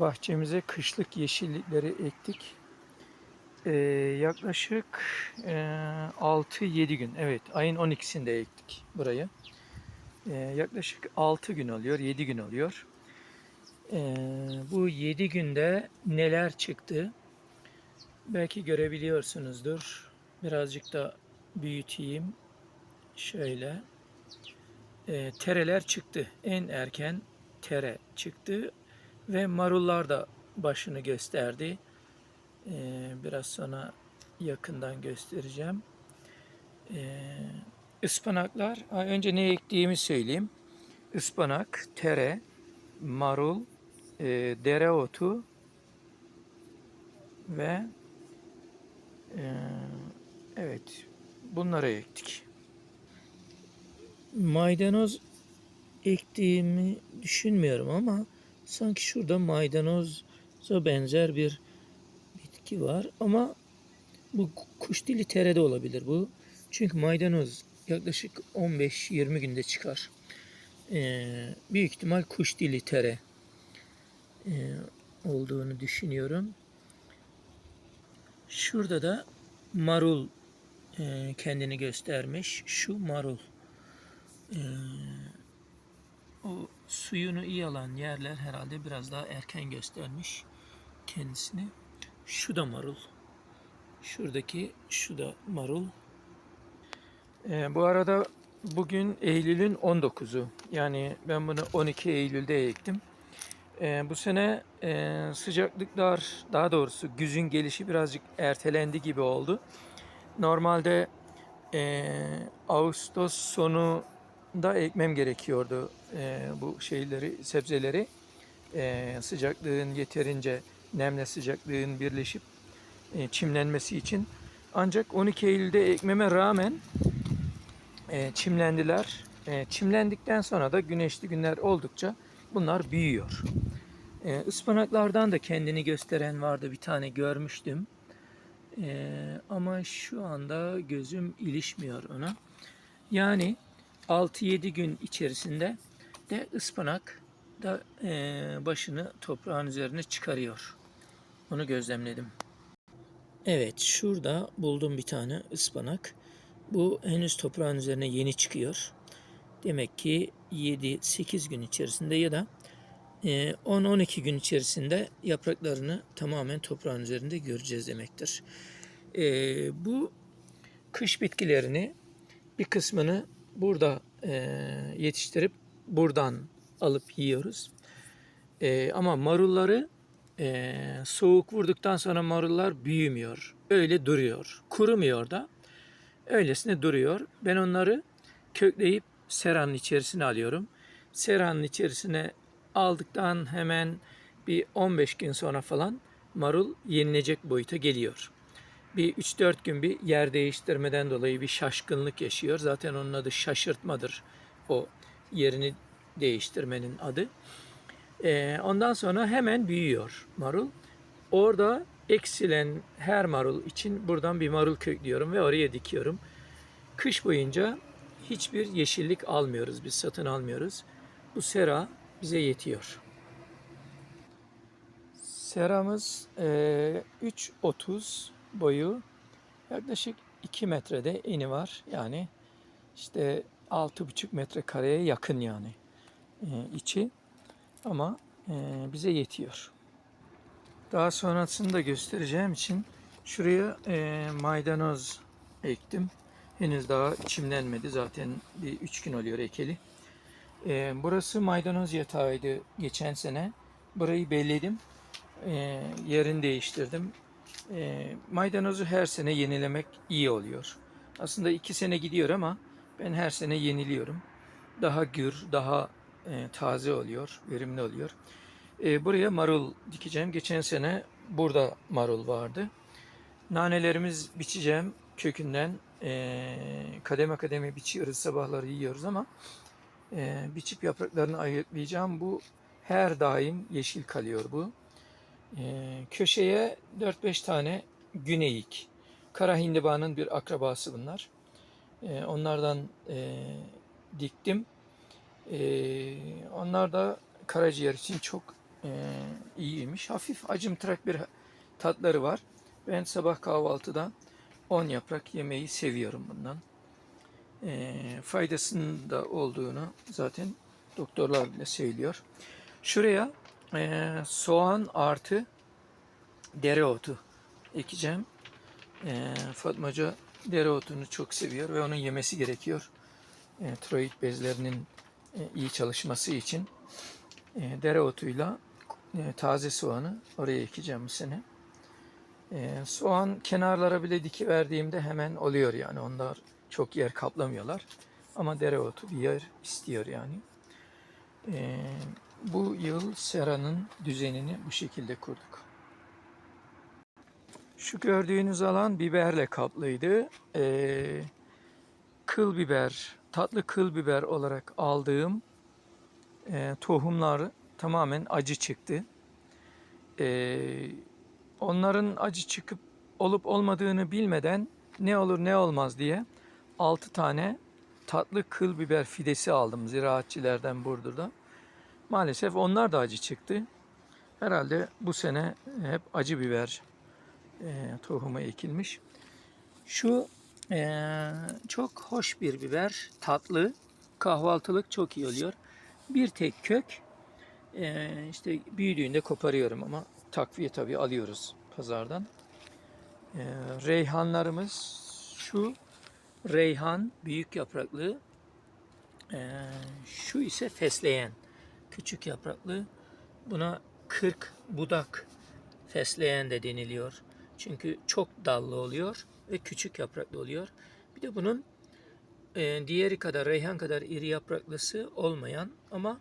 bahçemize kışlık yeşillikleri ektik. Ee, yaklaşık e, 6-7 gün, evet ayın 12'sinde ektik burayı. Ee, yaklaşık 6 gün oluyor, 7 gün oluyor. Ee, bu 7 günde neler çıktı? Belki görebiliyorsunuzdur. Birazcık da büyüteyim. Şöyle. Ee, tereler çıktı. En erken tere çıktı ve marullar da başını gösterdi. Ee, biraz sonra yakından göstereceğim. Ee, ıspanaklar, önce ne ektiğimi söyleyeyim. Ispanak, tere, marul, e, dereotu ve e, evet bunları ektik. Maydanoz ektiğimi düşünmüyorum ama sanki şurada maydanoza benzer bir bitki var ama bu kuş dili terede olabilir bu. Çünkü maydanoz yaklaşık 15-20 günde çıkar. Ee, büyük ihtimal kuş dili tere ee, olduğunu düşünüyorum. Şurada da marul e, kendini göstermiş. Şu marul. Ee, o suyunu iyi alan yerler herhalde biraz daha erken göstermiş kendisini. Şu da marul. Şuradaki şu da marul. Ee, bu arada bugün Eylül'ün 19'u. Yani ben bunu 12 Eylül'de ektim. Ee, bu sene e, sıcaklıklar daha doğrusu güzün gelişi birazcık ertelendi gibi oldu. Normalde e, Ağustos sonu da ekmem gerekiyordu e, bu şeyleri, sebzeleri. E, sıcaklığın yeterince nemle sıcaklığın birleşip e, çimlenmesi için. Ancak 12 Eylül'de ekmeme rağmen e, çimlendiler. E, çimlendikten sonra da güneşli günler oldukça bunlar büyüyor. E, ıspanaklardan da kendini gösteren vardı bir tane görmüştüm. E, ama şu anda gözüm ilişmiyor ona. Yani 6-7 gün içerisinde de ıspanak da e, başını toprağın üzerine çıkarıyor. Onu gözlemledim. Evet şurada buldum bir tane ıspanak. Bu henüz toprağın üzerine yeni çıkıyor. Demek ki 7-8 gün içerisinde ya da e, 10-12 gün içerisinde yapraklarını tamamen toprağın üzerinde göreceğiz demektir. E, bu kış bitkilerini bir kısmını burada e, yetiştirip buradan alıp yiyoruz. E, ama marulları e, soğuk vurduktan sonra marullar büyümüyor. Öyle duruyor. Kurumuyor da. Öylesine duruyor. Ben onları kökleyip seranın içerisine alıyorum. Seranın içerisine aldıktan hemen bir 15 gün sonra falan marul yenilecek boyuta geliyor. Bir 3-4 gün bir yer değiştirmeden dolayı bir şaşkınlık yaşıyor. Zaten onun adı şaşırtmadır. O yerini değiştirmenin adı. Ee, ondan sonra hemen büyüyor marul. Orada eksilen her marul için buradan bir marul köklüyorum ve oraya dikiyorum. Kış boyunca hiçbir yeşillik almıyoruz. Biz satın almıyoruz. Bu sera bize yetiyor. Seramız e, 3.30 boyu yaklaşık 2 metrede eni var. Yani işte 6,5 metre kareye yakın yani e, içi. Ama e, bize yetiyor. Daha sonrasını da göstereceğim için şuraya e, maydanoz ektim. Henüz daha çimlenmedi. Zaten bir 3 gün oluyor ekeli. Burası maydanoz yatağıydı geçen sene. Burayı belledim. E, yerini değiştirdim. E, maydanozu her sene yenilemek iyi oluyor. Aslında 2 sene gidiyor ama ben her sene yeniliyorum. Daha gür, daha e, taze oluyor, verimli oluyor. E, buraya marul dikeceğim. Geçen sene burada marul vardı. Nanelerimiz biçeceğim kökünden. E, kademe kademe biçiyoruz, sabahları yiyoruz ama e, biçip yapraklarını ayıklayacağım. Bu her daim yeşil kalıyor bu. E, köşeye 4-5 tane güneyik. Kara hindibanın bir akrabası bunlar. E, onlardan e, diktim. E, onlar da karaciğer için çok e, iyiymiş. Hafif acımtırak bir tatları var. Ben sabah kahvaltıda 10 yaprak yemeyi seviyorum bundan. Faydasının da olduğunu zaten doktorlar bile söylüyor. Şuraya e, soğan artı dereotu ekeceğim. E, Fatma Hoca dereotunu çok seviyor ve onun yemesi gerekiyor. E, tiroid bezlerinin e, iyi çalışması için e, dereotuyla e, taze soğanı oraya ekeceğim bu sene. E, soğan kenarlara bile diki verdiğimde hemen oluyor yani onlar çok yer kaplamıyorlar. Ama dereotu bir yer istiyor yani. E, bu yıl seranın düzenini bu şekilde kurduk. Şu gördüğünüz alan biberle kaplıydı. Ee, kıl biber, tatlı kıl biber olarak aldığım e, tohumlar tamamen acı çıktı. Ee, onların acı çıkıp olup olmadığını bilmeden ne olur ne olmaz diye 6 tane tatlı kıl biber fidesi aldım ziraatçilerden Burdur'da. Maalesef onlar da acı çıktı. Herhalde bu sene hep acı biber e, tohumu ekilmiş. Şu e, çok hoş bir biber, tatlı, kahvaltılık çok iyi oluyor. Bir tek kök, e, işte büyüdüğünde koparıyorum ama takviye tabii alıyoruz pazardan. E, reyhanlarımız şu reyhan büyük yapraklı, e, şu ise fesleğen küçük yapraklı. Buna 40 budak fesleğen de deniliyor. Çünkü çok dallı oluyor ve küçük yapraklı oluyor. Bir de bunun e, diğeri kadar, reyhan kadar iri yapraklısı olmayan ama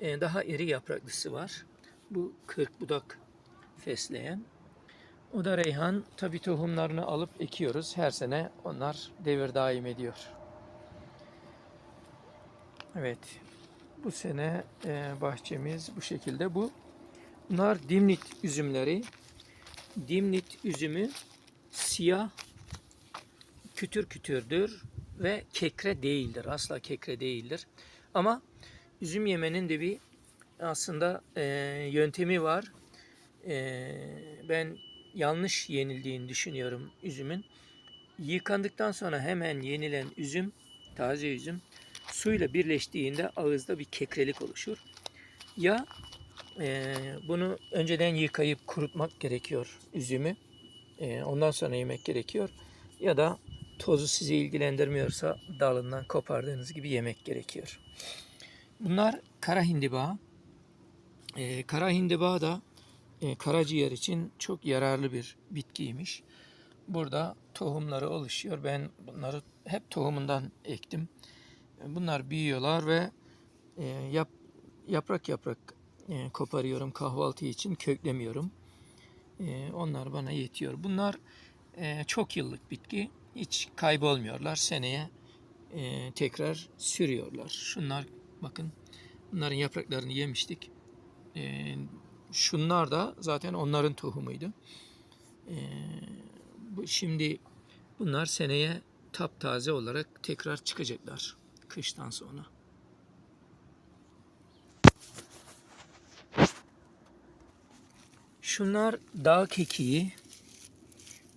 e, daha iri yapraklısı var. Bu 40 budak fesleğen. O da reyhan. Tabi tohumlarını alıp ekiyoruz. Her sene onlar devir daim ediyor. Evet. Bu sene e, bahçemiz bu şekilde. Bu Bunlar dimlit üzümleri. Dimlit üzümü siyah kütür kütürdür ve kekre değildir. Asla kekre değildir. Ama üzüm yemenin de bir aslında e, yöntemi var. E, ben yanlış yenildiğini düşünüyorum üzümün. Yıkandıktan sonra hemen yenilen üzüm, taze üzüm suyla birleştiğinde ağızda bir kekrelik oluşur. Ya e, bunu önceden yıkayıp kurutmak gerekiyor üzümü. E, ondan sonra yemek gerekiyor. Ya da tozu sizi ilgilendirmiyorsa dalından kopardığınız gibi yemek gerekiyor. Bunlar kara hindiba. E, kara hindiba da e, karaciğer için çok yararlı bir bitkiymiş. Burada tohumları oluşuyor. Ben bunları hep tohumundan ektim. Bunlar büyüyorlar ve e, yap, yaprak yaprak e, koparıyorum kahvaltı için köklemiyorum. E, onlar bana yetiyor. Bunlar çok yıllık bitki. Hiç kaybolmuyorlar. Seneye tekrar sürüyorlar. Şunlar bakın bunların yapraklarını yemiştik. Şunlar da zaten onların tohumuydu. Bu, şimdi bunlar seneye taptaze olarak tekrar çıkacaklar kıştan sonra. Şunlar dağ kekiği.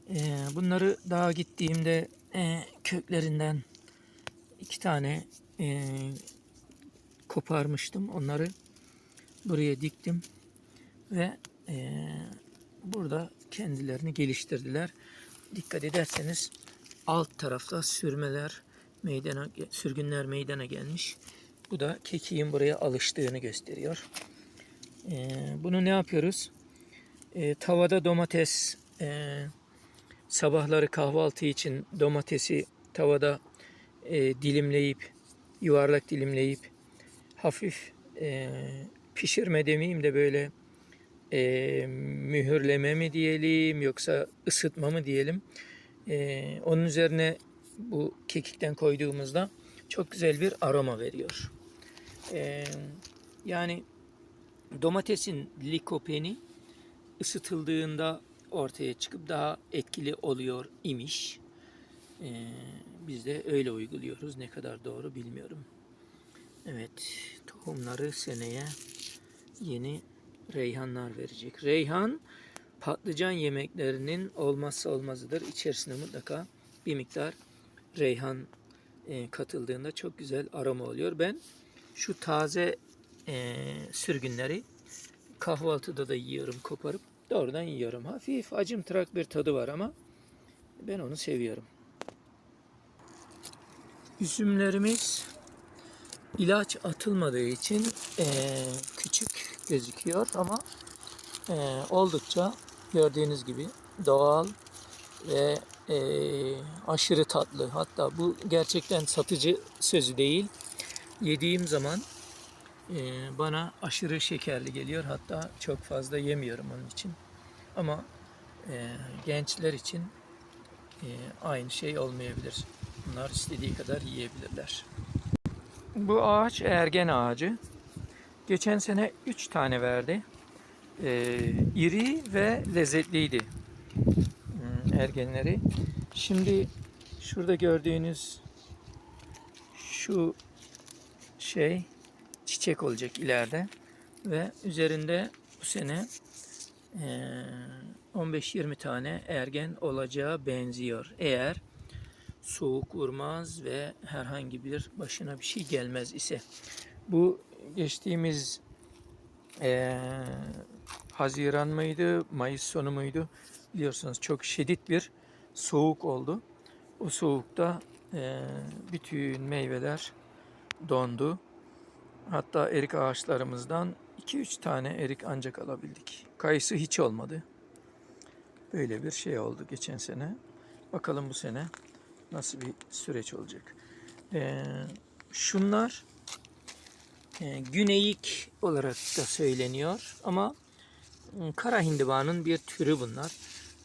Ee, bunları dağa gittiğimde e, köklerinden iki tane e, koparmıştım. Onları buraya diktim ve e, burada kendilerini geliştirdiler. Dikkat ederseniz alt tarafta sürmeler meydana sürgünler meydana gelmiş. Bu da kekiğin buraya alıştığını gösteriyor. Ee, bunu ne yapıyoruz? E, tavada domates e, sabahları kahvaltı için domatesi tavada e, dilimleyip yuvarlak dilimleyip hafif e, pişirme demeyeyim de böyle e, mühürleme mi diyelim yoksa ısıtma mı diyelim. E, onun üzerine bu kekikten koyduğumuzda çok güzel bir aroma veriyor. E, yani domatesin likopeni ısıtıldığında ortaya çıkıp daha etkili oluyor imiş. Ee, biz de öyle uyguluyoruz. Ne kadar doğru bilmiyorum. Evet, tohumları seneye yeni reyhanlar verecek. Reyhan patlıcan yemeklerinin olmazsa olmazıdır. İçerisine mutlaka bir miktar reyhan e, katıldığında çok güzel aroma oluyor. Ben şu taze e, sürgünleri kahvaltıda da yiyorum koparıp doğrudan yiyorum. Hafif acımtırak bir tadı var ama ben onu seviyorum. Üzümlerimiz ilaç atılmadığı için eee, küçük gözüküyor ama eee, oldukça gördüğünüz gibi doğal ve eee, aşırı tatlı. Hatta bu gerçekten satıcı sözü değil. Yediğim zaman eee, bana aşırı şekerli geliyor. Hatta çok fazla yemiyorum onun için. Ama eee, gençler için eee, aynı şey olmayabilir. Bunlar istediği kadar yiyebilirler. Bu ağaç ergen ağacı. Geçen sene 3 tane verdi. Ee, iri ve lezzetliydi ergenleri. Şimdi şurada gördüğünüz şu şey çiçek olacak ileride ve üzerinde bu sene eee, 15-20 tane ergen olacağı benziyor. Eğer soğuk vurmaz ve herhangi bir başına bir şey gelmez ise. Bu geçtiğimiz eee, Haziran mıydı, Mayıs sonu muydu? Biliyorsunuz çok şiddet bir soğuk oldu. O soğukta eee, bütün meyveler dondu. Hatta erik ağaçlarımızdan 2-3 tane erik ancak alabildik. Kayısı hiç olmadı. Böyle bir şey oldu geçen sene. Bakalım bu sene nasıl bir süreç olacak. Ee, şunlar e, güneyik olarak da söyleniyor ama e, kara hindibanın bir türü bunlar.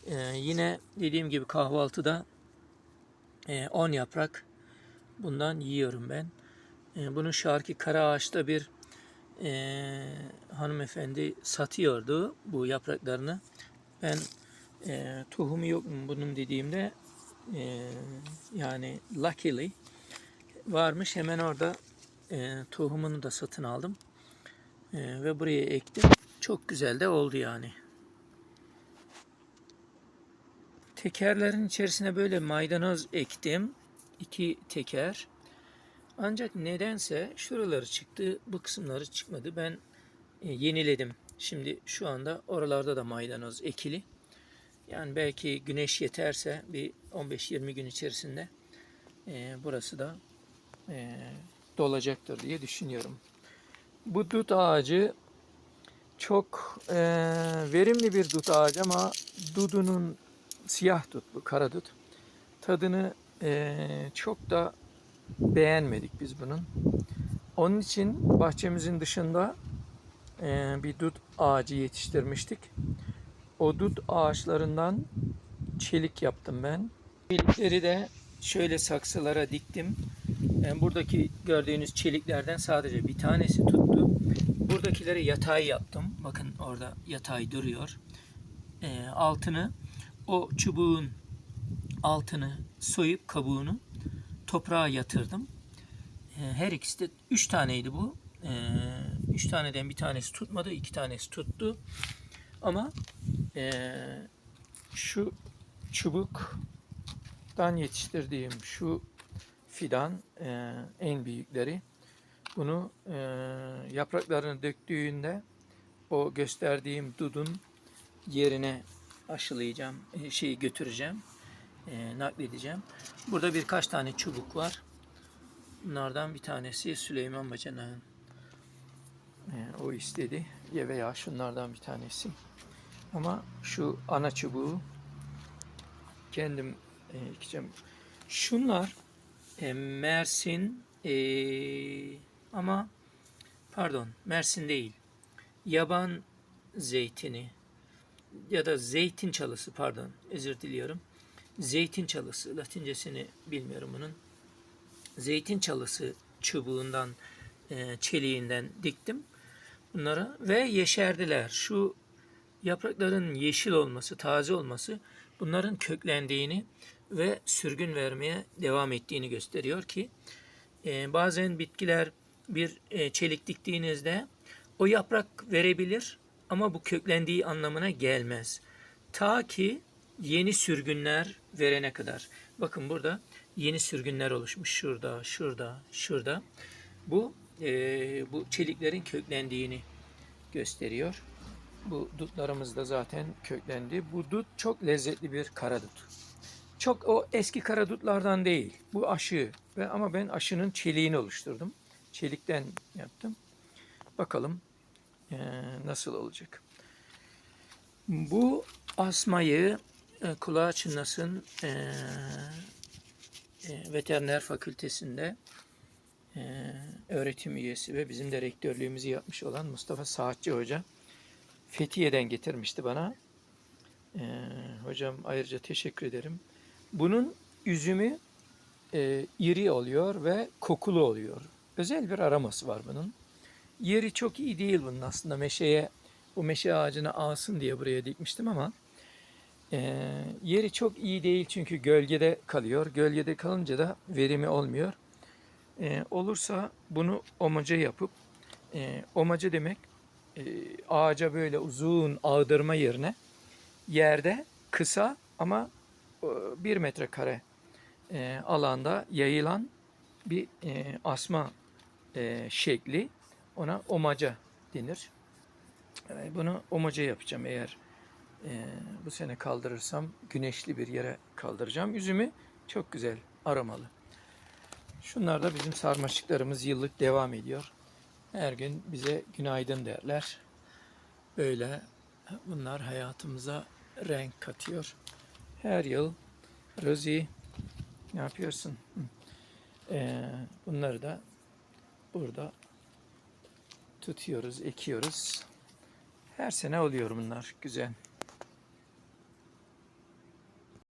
Ee, yine dediğim gibi kahvaltıda 10 yaprak bundan yiyorum ben. E, bunu Şarkı Karaağaç'ta bir e, hanımefendi satıyordu bu yapraklarını. Ben e, tohumu yok mu bunun dediğimde e, yani luckily varmış hemen orada e, tohumunu da satın aldım E, ve buraya ektim. Çok güzel de oldu yani. Tekerlerin içerisine böyle maydanoz ektim. iki teker. Ancak nedense şuraları çıktı, bu kısımları çıkmadı. Ben e, yeniledim. Şimdi şu anda oralarda da maydanoz ekili. Yani belki güneş yeterse bir 15-20 gün içerisinde e, burası da e, dolacaktır diye düşünüyorum. Bu dut ağacı çok e, verimli bir dut ağacı ama dudunun siyah dut bu kara dut. Tadını e, çok da beğenmedik biz bunun. Onun için bahçemizin dışında e, bir dut ağacı yetiştirmiştik. O dut ağaçlarından çelik yaptım ben. Çelikleri de şöyle saksılara diktim. Yani buradaki gördüğünüz çeliklerden sadece bir tanesi tuttu. Buradakileri yatay yaptım. Bakın orada yatay duruyor. E, altını o çubuğun altını soyup kabuğunu toprağa yatırdım. E, her ikisi de üç taneydi bu. E, üç taneden bir tanesi tutmadı, iki tanesi tuttu. Ama e, şu çubuktan yetiştirdiğim şu fidan e, en büyükleri. Bunu e, yapraklarını döktüğünde o gösterdiğim dudun yerine aşılayacağım, e, şeyi götüreceğim, e, nakledeceğim. Burada birkaç tane çubuk var. Bunlardan bir tanesi Süleyman Bacanağ'ın. E, o istedi. Ya veya şunlardan bir tanesi. Ama şu ana çubuğu kendim e. Şunlar e, Mersin ama pardon Mersin değil. Yaban zeytini ya da zeytin çalısı pardon özür diliyorum. Zeytin çalısı latincesini bilmiyorum bunun. Zeytin çalısı çubuğundan e, çeliğinden diktim bunları ve yeşerdiler. Şu yaprakların yeşil olması, taze olması bunların köklendiğini ve sürgün vermeye devam ettiğini gösteriyor ki e, bazen bitkiler bir e, çelik diktiğinizde o yaprak verebilir ama bu köklendiği anlamına gelmez. Ta ki yeni sürgünler verene kadar. Bakın burada yeni sürgünler oluşmuş. Şurada, şurada, şurada. Bu eee, bu çeliklerin köklendiğini gösteriyor. Bu dutlarımız da zaten köklendi. Bu dut çok lezzetli bir kara dut. Çok o eski kara dutlardan değil. Bu aşı ve ama ben aşının çeliğini oluşturdum. Çelikten yaptım. Bakalım eee, nasıl olacak. Bu asmayı e, kulağı çınlasın eee, e, veteriner fakültesinde eee, öğretim üyesi ve bizim de rektörlüğümüzü yapmış olan Mustafa Saatçi Hoca Fethiye'den getirmişti bana. Eee, hocam ayrıca teşekkür ederim. Bunun üzümü e, iri oluyor ve kokulu oluyor. Özel bir aroması var bunun. Yeri çok iyi değil bunun aslında meşeye, bu meşe ağacına alsın diye buraya dikmiştim ama e, yeri çok iyi değil çünkü gölgede kalıyor. Gölgede kalınca da verimi olmuyor. E, olursa bunu omaca yapıp, e, omaca demek e, ağaca böyle uzun ağdırma yerine yerde kısa ama e, bir metrekare e, alanda yayılan bir e, asma e, şekli ona omaca denir. E, bunu omaca yapacağım eğer e, bu sene kaldırırsam güneşli bir yere kaldıracağım. Üzümü çok güzel aromalı. Şunlar da bizim sarmaşıklarımız yıllık devam ediyor. Her gün bize günaydın derler. Böyle bunlar hayatımıza renk katıyor. Her yıl Rosie ne yapıyorsun? Ee, bunları da burada tutuyoruz, ekiyoruz. Her sene oluyor bunlar. Güzel.